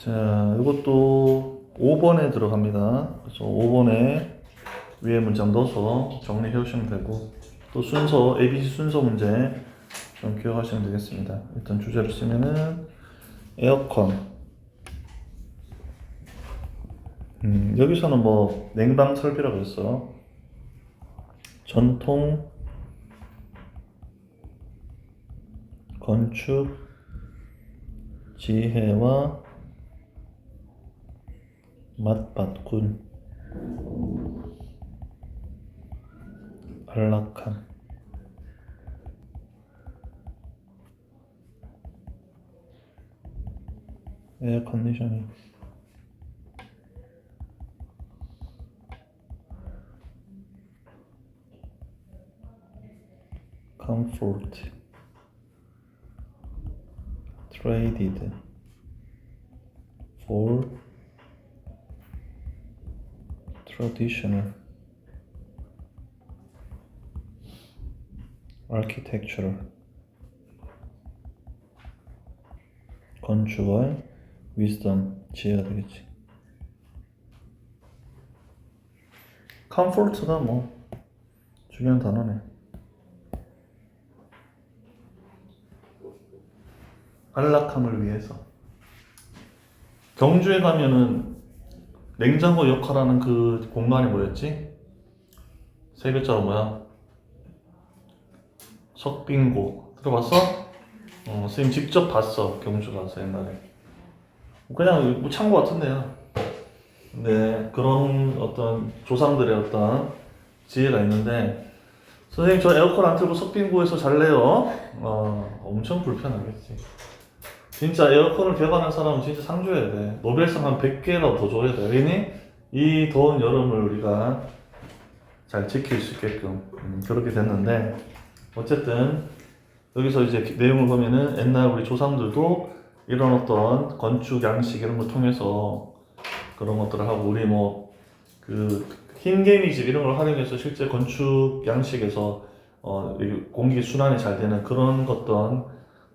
자, 이것도 5번에 들어갑니다. 그래서 5번에 위에 문장 넣어서 정리해 오시면 되고 또 순서 ABC 순서 문제 좀 기억하시면 되겠습니다. 일단 주제로 쓰면은 에어컨. 음, 여기서는 뭐 냉방 설비라고 했어. 전통 건축 지혜와 맛바꾼 안락함 에어 컨디셔닝 comfort traded for traditional architectural 건축의 wisdom 지혜가 되겠지. comfort가 뭐 중요한 단어네. 안락함을 위해서. 경주에 가면은 냉장고 역할하는 그 공간이 뭐였지? 세 글자로 뭐야? 석빙고 들어봤어? 어, 선생님 직접 봤어 경주 가서 옛날에 그냥 뭐 창고 같은데요 근데 그런 어떤 조상들의 어떤 지혜가 있는데 선생님 저 에어컨 안 틀고 석빙고에서 잘래요? 어, 엄청 불편하겠지 진짜 에어컨을 개발한 사람은 진짜 상 줘야 돼 노벨상 한 100개라도 더 줘야 돼 왜니? 이 더운 여름을 우리가 잘 지킬 수 있게끔 음, 그렇게 됐는데 어쨌든 여기서 이제 내용을 보면은 옛날 우리 조상들도 이런 어떤 건축 양식 이런 걸 통해서 그런 것들을 하고 우리 뭐 그 흰개미집 이런 걸 활용해서 실제 건축 양식에서 어, 이 공기 순환이 잘 되는 그런 어떤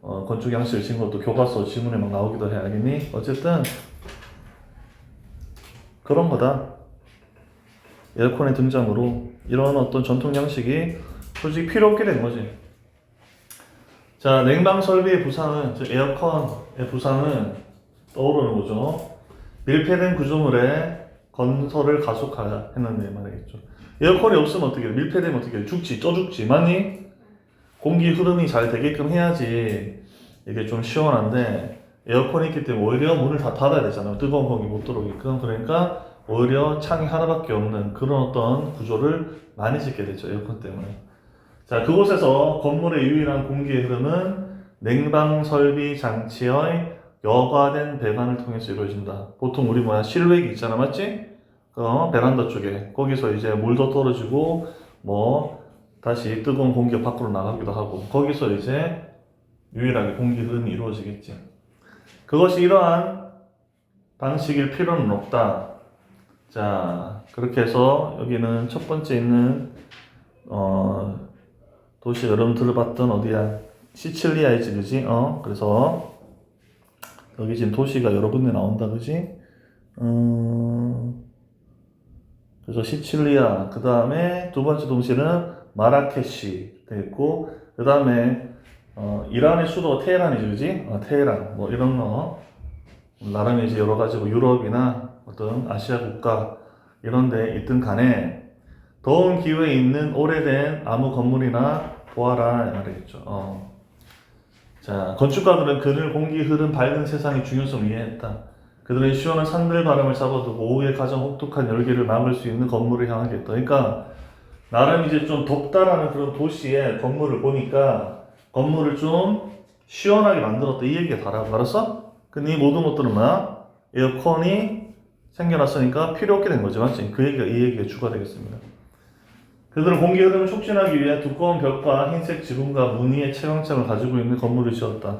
어, 건축 양식을 지은 것도 교과서 지문에 막 나오기도 해 알겠니? 어쨌든 그런 거다. 에어컨의 등장으로 이런 어떤 전통 양식이 솔직히 필요 없게 된 거지. 자, 냉방 설비의 부상은, 즉 에어컨의 부상은 떠오르는 거죠. 밀폐된 구조물의 건설을 가속하야 했는데 말이겠죠. 에어컨이 없으면 어떻게 돼? 밀폐되면 어떻게 돼? 죽지, 쪄 죽지. 맞니? 공기 흐름이 잘 되게끔 해야지 이게 좀 시원한데 에어컨이 있기 때문에 오히려 문을 다 닫아야 되잖아요. 뜨거운 공기 못 들어오게끔. 그러니까 오히려 창이 하나밖에 없는 그런 어떤 구조를 많이 짓게 되죠. 에어컨 때문에. 자, 그곳에서 건물의 유일한 공기의 흐름은 냉방 설비 장치의 여과된 배관을 통해서 이루어진다. 보통 우리 뭐야 실외기 있잖아, 맞지? 어, 베란다 쪽에 거기서 이제 물도 떨어지고 뭐 다시 뜨거운 공기가 밖으로 나가기도 하고 거기서 이제 유일하게 공기 흐름이 이루어지겠지. 그것이 이러한 방식일 필요는 없다. 자, 그렇게 해서 여기는 첫 번째 있는 어, 도시 여러분 들어봤던 어디야? 시칠리아이지 그지? 어 그래서 여기 지금 도시가 여러 군데 나온다 그지? 음 그래서 시칠리아 그 다음에 두 번째 도시는 마라케시 되겠고 그 다음에 어, 이란의 수도 테헤란이지 그지? 어, 테헤란 뭐 이런 거 나름의 이제 여러 가지 뭐 유럽이나 어떤 아시아 국가 이런 데 있든 간에 더운 기후에 있는 오래된 나무 건물이나 보아라 말이겠죠. 어. 자, 건축가들은 그늘 공기 흐름 밝은 세상의 중요성을 이해했다. 그들은 시원한 산들 바람을 잡아두고 오후에 가장 혹독한 열기를 막을 수 있는 건물을 향하겠다. 그러니까 나름 이제 좀 덥다라는 그런 도시의 건물을 보니까 건물을 좀 시원하게 만들었다 이 얘기가 다라고 알았어? 근데 이 모든 것들은 뭐야? 에어컨이 생겨났으니까 필요 없게 된 거지 맞지? 그 얘기가 이 얘기가 주가 되겠습니다. 그들은 공기 흐름을 촉진하기 위해 두꺼운 벽과 흰색 지붕과 무늬의 채광창을 가지고 있는 건물을 지었다.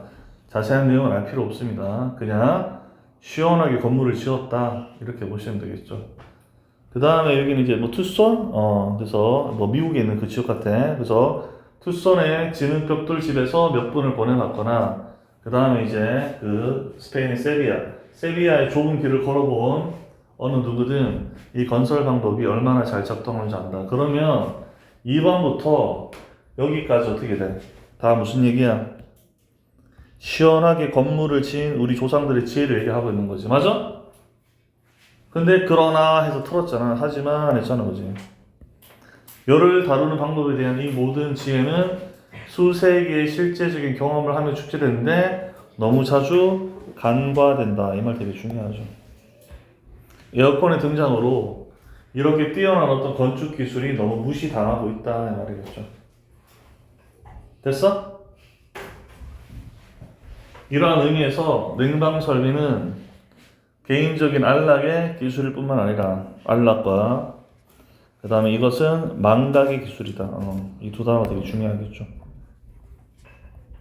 자세한 내용은 알 필요 없습니다. 그냥 시원하게 건물을 지었다 이렇게 보시면 되겠죠. 그 다음에 여기는 이제 뭐 투손, 어 그래서 뭐 미국에 있는 그 지역 같아. 그래서 투손의 지는 벽돌 집에서 몇 분을 보내놨거나 그 다음에 이제 그 스페인의 세비야. 세비야의 좁은 길을 걸어본 어느 누구든 이 건설 방법이 얼마나 잘 작동하는지 안다. 그러면 2번부터 여기까지 어떻게 돼? 다 무슨 얘기야? 시원하게 건물을 지은 우리 조상들의 지혜를 얘기하고 있는 거지. 맞아? 근데 그러나 해서 틀었잖아. 하지만 했잖아. 그지? 열을 다루는 방법에 대한 이 모든 지혜는 수세 개의 실제적인 경험을 하며 축제되는데 너무 자주 간과된다. 이 말 되게 중요하죠. 에어컨의 등장으로 이렇게 뛰어난 어떤 건축 기술이 너무 무시당하고 있다. 이 말이겠죠. 됐어? 이러한 의미에서 냉방 설비는 개인적인 안락의 기술일 뿐만 아니라 안락과 그 다음에 이것은 망각의 기술이다. 어, 이 두 단어가 되게 중요하겠죠.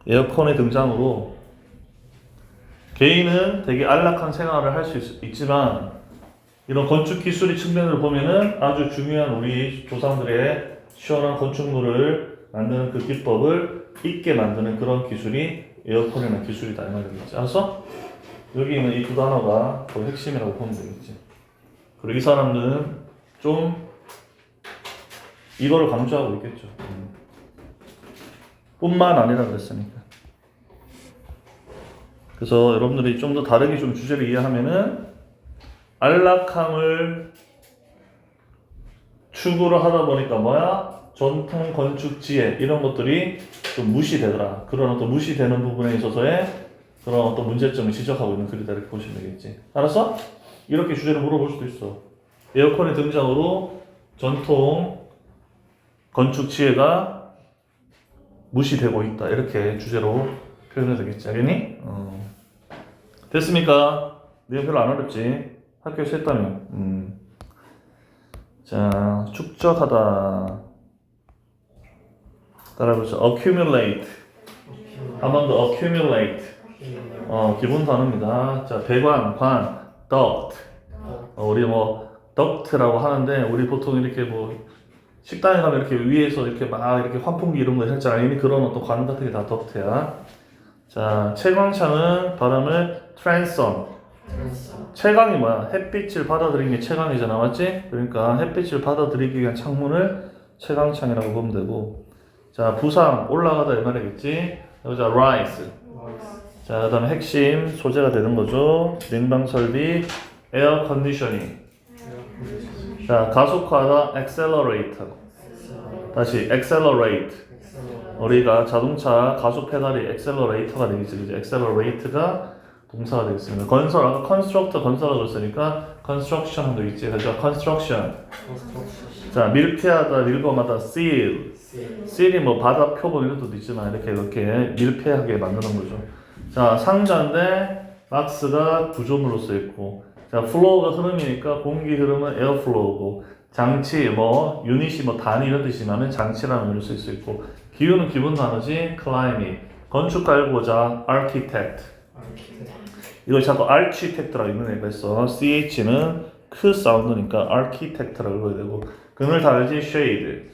에어컨의 등장으로 개인은 되게 안락한 생활을 할 수 있지만 이런 건축 기술의 측면을 보면은 아주 중요한 우리 조상들의 시원한 건축물을 만드는 그 기법을 잊게 만드는 그런 기술이 에어컨이라는 기술이다 이 말이겠지. 알았어? 여기 있는 이 두 단어가 거의 핵심이라고 보면 되겠지. 그리고 이 사람들은 좀 이거를 강조하고 있겠죠. 음. 뿐만 아니라 그랬으니까. 그래서 여러분들이 좀 더 다르게 좀 주제를 이해하면은 안락함을 추구를 하다 보니까 뭐야? 전통 건축 지혜 이런 것들이 좀 무시되더라. 그런 어떤 무시되는 부분에 있어서의 그런 어떤 문제점을 지적하고 있는 글이다 이렇게 보시면 되겠지. 알았어? 이렇게 주제를 물어볼 수도 있어. 에어컨의 등장으로 전통 건축 지혜가 무시되고 있다. 이렇게 주제로 표현해도 되겠지. 알겠니? 어. 됐습니까? 내용 별로 안 어렵지? 학교에서 했다면. 음. 자, 축적하다. 따라해보죠. accumulate. 한 번 더 accumulate. 어, 기본 단어입니다. 자, 배관, 관, duct. 어, 우리 뭐 duct라고 하는데 우리 보통 이렇게 뭐 식당에 가면 이렇게 위에서 이렇게 막 이렇게 환풍기 이런 거 살짝 아니 그런 어떤 관 같은 게 다 duct야. 자, 채광창은 발음을 transom. 채광이 뭐야? 햇빛을 받아들이는 게 채광이잖아, 맞지? 그러니까 햇빛을 받아들이기 위한 창문을 채광창이라고 보면 되고, 자 부상 올라가다 이 말이겠지. 여기자 rise. 자 그 다음에 핵심 소재가 되는 거죠. 냉방 설비, 에어 컨디셔닝. 자 가속화하다 accelerate. 다시 accelerate. 우리가 자동차 가속 페달이 accelerator가 되겠지, 그지? accelerate가 동사가 되겠습니다. 건설 아까 constructor 건설하고 있으니까 construction도 있지, 그죠? construction. 자 밀폐하다, 밀검하다, seal. seal이 뭐 바다 표본 이런 뜻도 있지만 이렇게 이렇게 밀폐하게 만드는 거죠. 자 상자인데 박스가 구조물로 쓰여 있고, 자 flow가 흐름이니까 공기 흐름은 flow고, 장치 뭐 유닛이 뭐 단위 이런 뜻이면은 장치라는 의미로 쓸 수 있고, 기후는 기본 단어지 climate. 건축 알고자 architect. 이걸 자꾸 architect라고 읽는 애가 있어. ch는 크 사운드니까 architect라고 읽어야 되고, 그늘 달지 shade.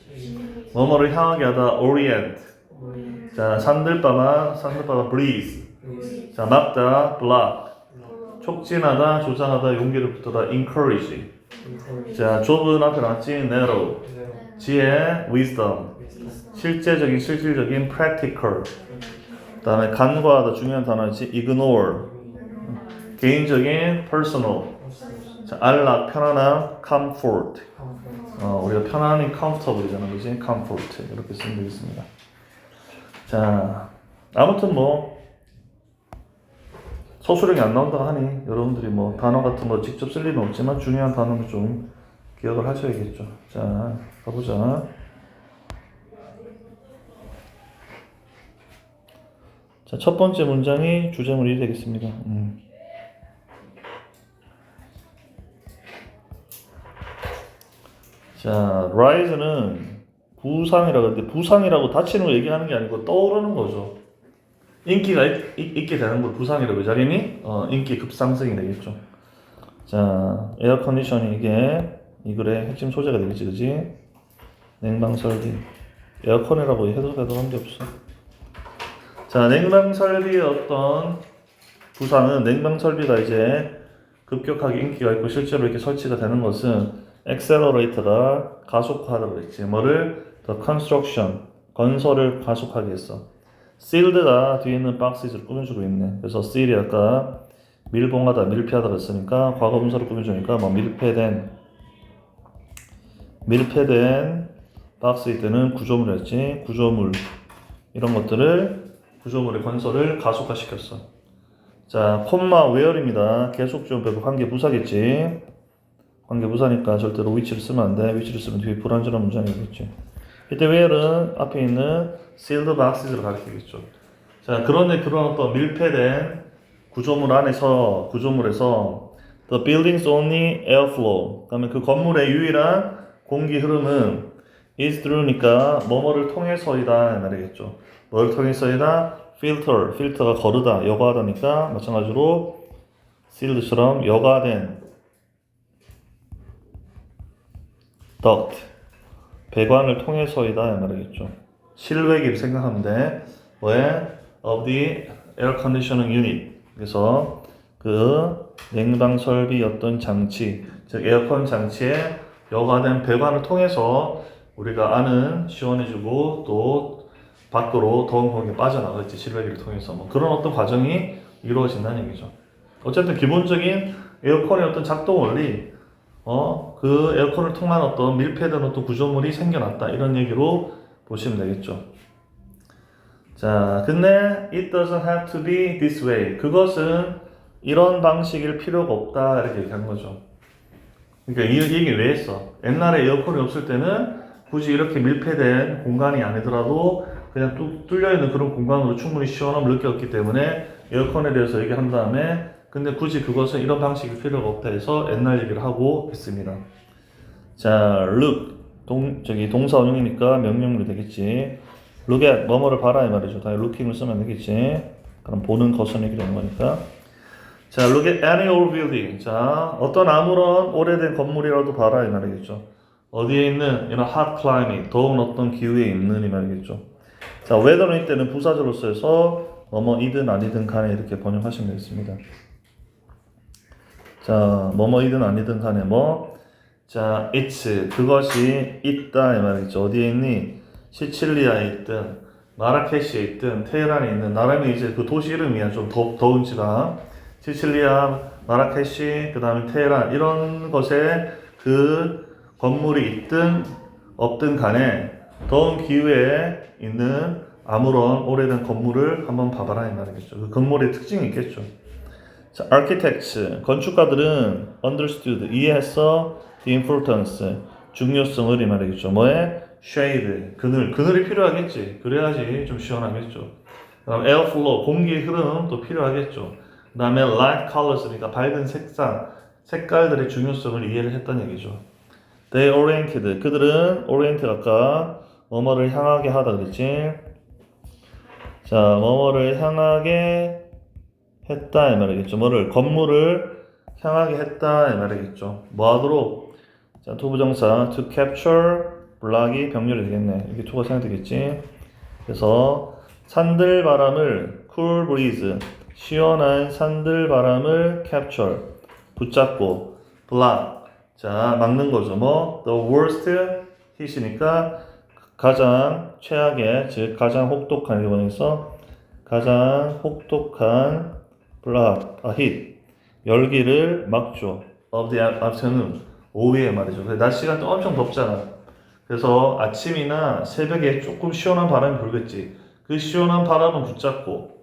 뭐뭐를 향하게 하다 orient. 자 산들바만 산들바만 breeze. 자 막다 block. 촉진하다 조장하다 용기를 붙하다 encourage. 자 좁은 앞에 나왔지 narrow. 지혜 wisdom. 실제적인 실질적인 practical. 그 다음에 간과하다 중요한 단어지 ignore. 개인적인 personal. 자 안락 편안함 comfort. 어, 우리가 편안히 comfortable이잖아, 그지? comfort 이렇게 쓰면 되겠습니다. 자, 아무튼 뭐 서술형이 안 나온다고 하니 여러분들이 뭐 단어 같은 거 직접 쓸 리는 없지만 중요한 단어는 좀 기억을 하셔야겠죠. 자, 가보자. 자, 첫 번째 문장이 주제물이 되겠습니다. 음. 자, rise는 부상이라고 하는데 부상이라고 다치는 걸 얘기하는 게 아니고 떠오르는 거죠. 인기가 있, 있, 게 되는 걸 부상이라고 자리니 어, 인기 급상승이 되겠죠. 자, 에어 컨디션이 이게 이 글의 핵심 소재가 되겠지, 그지? 냉방 설비. 에어컨이라고 해도 해도 한게 없어. 자, 냉방 설비의 어떤 부상은 냉방 설비가 이제 급격하게 인기가 있고 실제로 이렇게 설치가 되는 것은 엑셀러레이터가 가속화하다고 그랬지. 뭐를 the construction 건설을 가속하게 했어. Sealed가 뒤에 있는 박스를 꾸며주고 있네. 그래서 seal이 아까 밀봉하다, 밀폐하다 그랬으니까 과거 분사로 꾸며주니까 뭐 밀폐된 밀폐된 박스일 때는 구조물이었지. 구조물 이런 것들을 구조물의 건설을 가속화 시켰어. 자, 콤마 웨어입니다. 계속 좀 배고 관계 부사겠지. 관계 부사니까 절대로 위치를 쓰면 안 돼. 위치를 쓰면 뒤에 불안전한 문장이 되겠지. 이때 웨어는 앞에 있는 sealed boxes를 가리키겠죠. 자, 그런데 그런 어떤 밀폐된 구조물 안에서 구조물에서 the building's only airflow. 그러면 그 건물의 유일한 공기 흐름은 is through니까 뭐뭐를 통해서이다 이 말이겠죠. 뭘 통해서이다? filter, 필터가 거르다, 여과하다니까 마찬가지로 sealed처럼 여과된 duct, 배관을 통해서이다 이 말이겠죠. 실외기를 생각하면 돼. 왜? of the air conditioning unit. 그래서 그 냉방 설비 어떤 장치, 즉 에어컨 장치에 여과된 배관을 통해서 우리가 안은 시원해지고 또 밖으로 더운 공기 빠져나갈지 실외기를 통해서 뭐 그런 어떤 과정이 이루어진다는 얘기죠. 어쨌든 기본적인 에어컨의 어떤 작동 원리, 어, 그 에어컨을 통한 어떤 밀폐된 어떤 구조물이 생겨났다 이런 얘기로 보시면 되겠죠. 자, 근데 it doesn't have to be this way. 그것은 이런 방식일 필요가 없다 이렇게 얘기한 거죠. 그러니까 이 얘기 왜 했어? 옛날에 에어컨이 없을 때는 굳이 이렇게 밀폐된 공간이 아니더라도 그냥 뚝 뚫려 있는 그런 공간으로 충분히 시원함을 느꼈기 때문에 에어컨에 대해서 얘기한 다음에 근데 굳이 그것은 이런 방식일 필요가 없다 해서 옛날 얘기를 하고 있습니다. 자, look 동 저기 동사 원형이니까 명령문이 되겠지. look at 뭐뭐를 봐라 이 말이죠. 다 looking을 쓰면 되겠지. 그럼 보는 것은 얘기를 하는 거니까. 자, look at any old building. 자, 어떤 아무런 오래된 건물이라도 봐라 이 말이겠죠. 어디에 있는 이런 hot climate, 더운 어떤 기후에 있는 이 말이겠죠. 자, weather는 이때는 부사절로 써서 뭐뭐이든 아니든 간에 이렇게 번역하시면 되겠습니다. 자, 뭐뭐이든 아니든 간에 뭐, 자, it's 그것이 있다 이 말이죠. 어디에 있니? 시칠리아에 있든 마라케시에 있든 테헤란에 있는 나라면 이제 그 도시 이름이야 좀 더, 더운 지방 시칠리아, 마라케시, 그 다음에 테헤란 이런 것에 그 건물이 있든 없든 간에 더운 기후에 있는 아무런 오래된 건물을 한번 봐봐라 이 말이겠죠. 그 건물의 특징이 있겠죠. 자, architects 건축가들은 understood 이해했어 the importance 중요성을 이 말이겠죠. 뭐에 shade 그늘 그늘이 필요하겠지. 그래야지 좀 시원하겠죠. 그다음 airflow 공기 흐름도 필요하겠죠. 그다음에 light colors니까 밝은 색상 색깔들의 중요성을 이해를 했던 얘기죠. They oriented 그들은 orient 아까 뭐뭐를 향하게 하다 그랬지. 자 뭐뭐를 향하게 했다 이 말이겠죠. 뭐를 건물을 향하게 했다 이 말이겠죠. 뭐 하도록 자 투부정사 to capture 블락이 병렬이 되겠네. 이렇게 투가 생각되겠지. 그래서 산들 바람을 cool breeze 시원한 산들 바람을 capture 붙잡고 block 자 막는 거죠. 뭐 the worst hit이니까 가장 최악의 즉 가장 혹독한 일본에서 가장 혹독한 block 아 hit 열기를 막죠. of the afternoon 오후에 말이죠. 낮 시간 또 엄청 덥잖아. 그래서 아침이나 새벽에 조금 시원한 바람이 불겠지. 그 시원한 바람은 붙잡고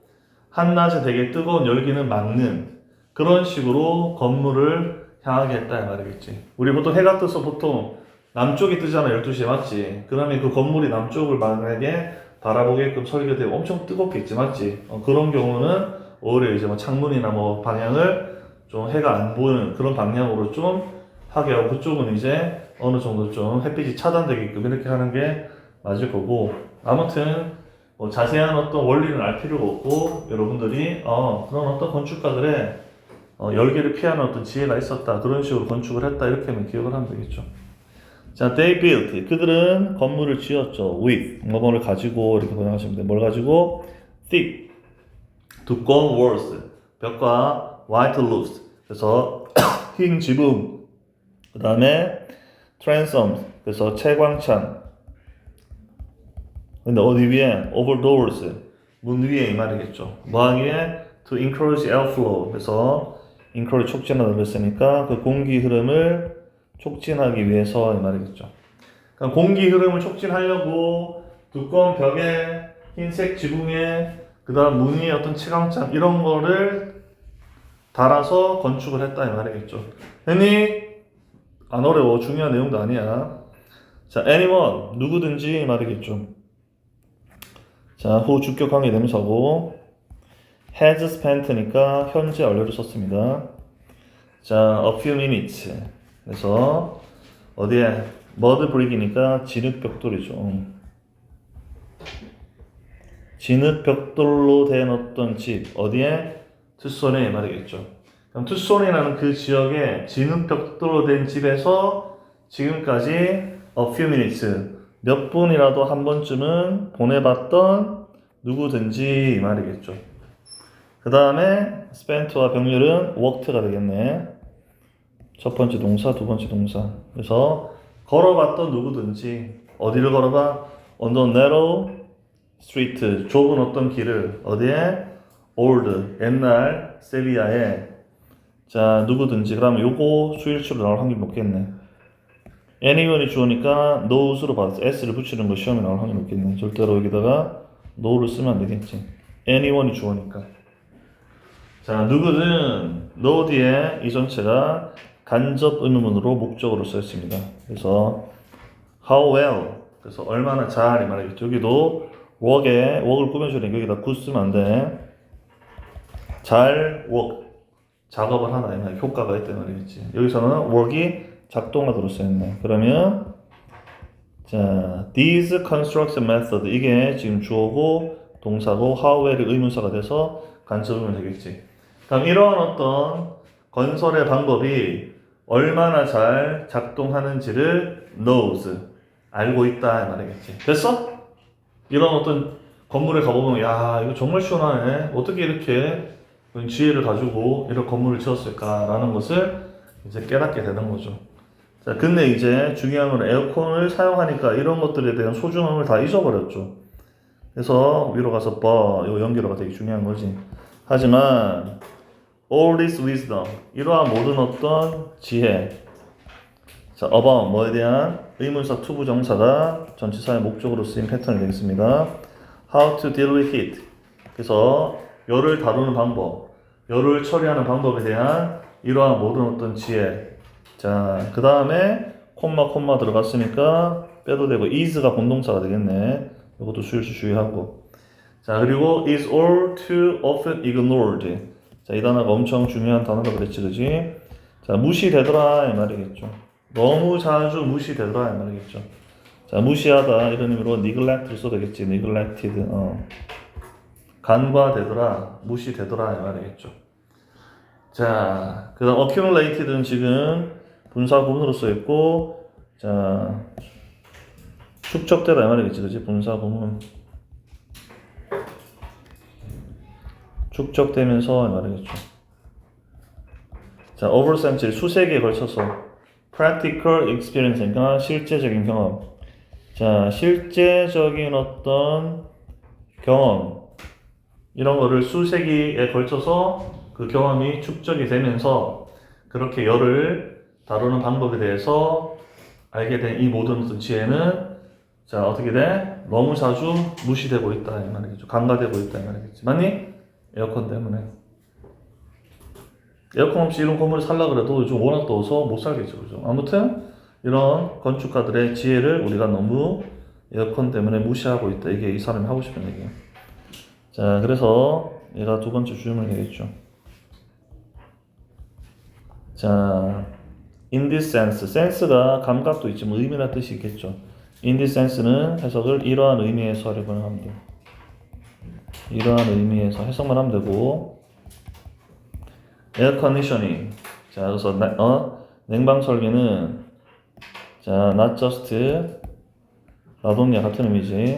한낮에 되게 뜨거운 열기는 막는 그런 식으로 건물을 이 말이겠지. 우리 보통 해가 떠서 보통 남쪽이 뜨잖아 12시에 맞지? 그러면 그 건물이 남쪽을 만약에 바라보게끔 설계되고 엄청 뜨겁겠지 맞지? 어, 그런 경우는 오히려 이제 뭐 창문이나 뭐 방향을 좀 해가 안 보이는 그런 방향으로 좀 하게 하고 그쪽은 이제 어느 정도 좀 햇빛이 차단되게끔 이렇게 하는 게 맞을 거고 아무튼 뭐 자세한 어떤 원리는 알 필요가 없고 여러분들이 어, 그런 어떤 건축가들의 어, 열기를 피하는 어떤 지혜가 있었다 그런 식으로 건축을 했다 이렇게만 기억을 하면 되겠죠. 자, they built 그들은 건물을 지었죠. with 뭐뭐를 가지고 이렇게 번역하시면 돼요. 뭘 가지고 thick 두꺼운 walls 벽과 white roofs 그래서 흰 지붕. 그 다음에 transom. 그래서 채광창. 근데 어디 위에? Over doors. 문 위에 이 말이겠죠. 뭐 하기 위해 to encourage airflow. 그래서 encourage 촉진하다고 했으니까 그 공기 흐름을 촉진하기 위해서 이 말이겠죠. 그러니까 공기 흐름을 촉진하려고 두꺼운 벽에 흰색 지붕에 그 다음 문 위에 어떤 채광창 이런 거를 달아서 건축을 했다 이 말이겠죠 했니? 안 어려워 중요한 내용도 아니야 자 anyone 누구든지 이 말이겠죠 자, 후 주격 관계 대명사고 has spent니까 현재 완료를 썼습니다. 자, a few minutes. 그래서 어디에 mud brick이니까 진흙 벽돌이죠. 진흙 벽돌로 된 어떤 집 어디에 투손에 말이겠죠. 그럼 투손이라는 그 지역에 진흙 벽돌로 된 집에서 지금까지 a few minutes 몇 분이라도 한 번쯤은 보내봤던 누구든지 이 말이겠죠. 그 다음에 spent와 병렬은 worked가 되겠네. 첫 번째 동사, 두 번째 동사. 그래서 걸어봤던 누구든지 어디를 걸어봐? on the narrow street 좁은 어떤 길을 어디에? old 옛날 세비야에 자 누구든지 그러면 요거 수일치로 나올 확률 높겠네. anyone이 주어니까 knows로 받아서 s를 붙이는 거 시험에 나올 확률 높겠네. 절대로 여기다가 know를 쓰면 안 되겠지. anyone이 주어니까. 자, 누구든 know 뒤에 이 전체가 간접 의문문으로 목적으로 쓰였습니다. 그래서 how well 그래서 얼마나 잘이 말이겠죠. 여기도 work에 work을 꾸며주니까 여기다 good 쓰면 안 돼. 잘 work 작업을 하나 이 말, 효과가 이 말이겠지. 여기서는 work이 작동하도록 쓰였네. 그러면 자, these construction method 이게 지금 주어고 동사고 how well이 의문사가 돼서 간접이면 되겠지. 그럼 이러한 어떤 건설의 방법이 얼마나 잘 작동하는지를 knows 알고 있다 이 말이겠지. 됐어? 이런 어떤 건물에 가보면 야 이거 정말 시원하네. 어떻게 이렇게 지혜를 가지고 이런 건물을 지었을까라는 것을 이제 깨닫게 되는 거죠. 자, 근데 이제 중요한 건 에어컨을 사용하니까 이런 것들에 대한 소중함을 다 잊어버렸죠. 그래서 위로 가서 봐, 이거 연결어가 되게 중요한 거지. 하지만 all this wisdom 이러한 모든 어떤 지혜 자, about 뭐에 대한 의문사 투부 정사가 전치사의 목적으로 쓰인 패턴이 되겠습니다. how to deal with heat 그래서 열을 다루는 방법, 열을 처리하는 방법에 대한 이러한 모든 어떤 지혜 자, 그 다음에 콤마 콤마 들어갔으니까 빼도 되고 is가 본동사가 되겠네. 이것도 수일수 주의하고. 자, 그리고 is all too often ignored. 자, 이 단어가 엄청 중요한 단어라 그랬지, 그지? 자, 무시되더라 이 말이겠죠. 너무 자주 무시되더라 이 말이겠죠. 자, 무시하다 이런 의미로 neglect를 써도 되겠지. neglected. 어. 간과되더라, 무시되더라 이 말이겠죠. 자, 그 다음 accumulated는 지금 분사 구문으로 쓰였고, 자, 축적되다 이 말이겠지, 그지? 분사 구문. 축적되면서 이 말이겠죠. 자, oversample 수세기에 걸쳐서 practical experience, 그러니까 실제적인 경험. 자, 실제적인 어떤 경험. 이런 거를 수세기에 걸쳐서 그 경험이 축적이 되면서 그렇게 열을 다루는 방법에 대해서 알게 된 이 모든 어떤 지혜는 자 어떻게 돼? 너무 자주 무시되고 있다 이 말이겠죠. 간과되고 있다 이 말이겠지. 맞니? 에어컨 때문에. 에어컨 없이 이런 건물을 살라 그래도 요즘 워낙 더워서 못 살겠죠, 그죠? 아무튼 이런 건축가들의 지혜를 우리가 너무 에어컨 때문에 무시하고 있다. 이게 이 사람이 하고 싶은 얘기예요. 자, 그래서 얘가 두 번째 주문이 되겠죠. 자, in this sense, sense가 감각도 있지만 의미나 뜻이 있겠죠. in this sense는 해석을 이러한 의미에서 하려고 하면 돼. 이러한 의미에서 해석만 하면 되고, conditioning. 자, 그래서 나- 어, 냉방 설비는 자, not just 노동력 같은 의미지.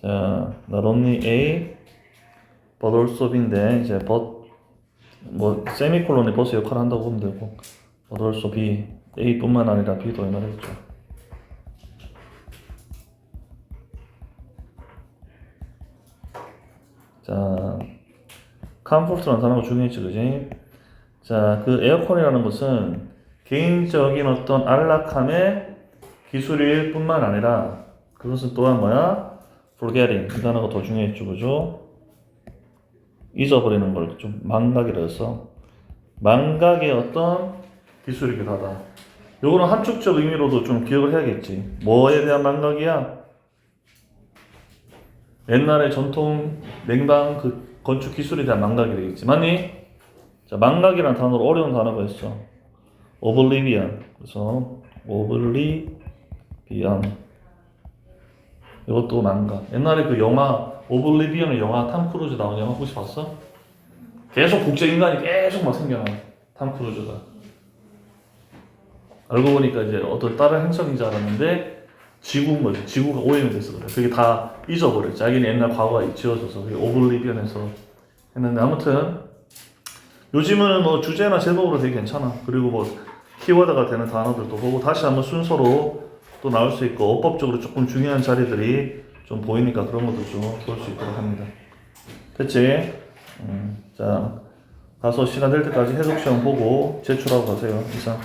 자, not only A, but also B인데 이제 but 뭐 세미콜론이 버스 역할을 한다고 보면 되고 but also B, A뿐만 아니라 B도 이 말이죠. 자, 컴포트라는 단어가 중요했지, 그지? 자, 그 에어컨이라는 것은 개인적인 어떤 안락함의 기술일 뿐만 아니라 그것은 또한 뭐야? forgetting 이 단어가 더 중요했죠, 그죠? 잊어버리는 걸 좀 망각이라 해서 망각의 어떤 기술이기도 하다. 요거는 함축적 의미로도 좀 기억을 해야겠지. 뭐에 대한 망각이야? 옛날에 전통 냉방 그 건축 기술에 대한 망각이 되겠지. 맞니? 자, 망각이라는 단어로 어려운 단어가 있어. oblivion. 그래서 oblivion. 이것도 망각. 옛날에 그 영화 오블리비언의 영화 탐 크루즈 나온 영화 혹시 봤어? 계속 국제 인간이 계속 막 생겨나. 탐 크루즈가. 알고 보니까 이제 어떤 다른 행성인 줄 알았는데 지구인 거지. 지구가 됐어 그래. 그게 다 잊어버려. 자기는 옛날 과거가 지워져서 그게 오블리비언에서 했는데 아무튼 요즘은 뭐 주제나 제목으로 되게 괜찮아. 그리고 뭐 키워드가 되는 단어들도 보고 다시 한번 순서로 또 나올 수 있고 어법적으로 조금 중요한 자리들이 좀 보이니까 그런 것도 좀 볼 수 있도록 합니다. 됐지? 음, 자 가서 시간 될 때까지 해석 시험 보고 제출하고 가세요. 이상.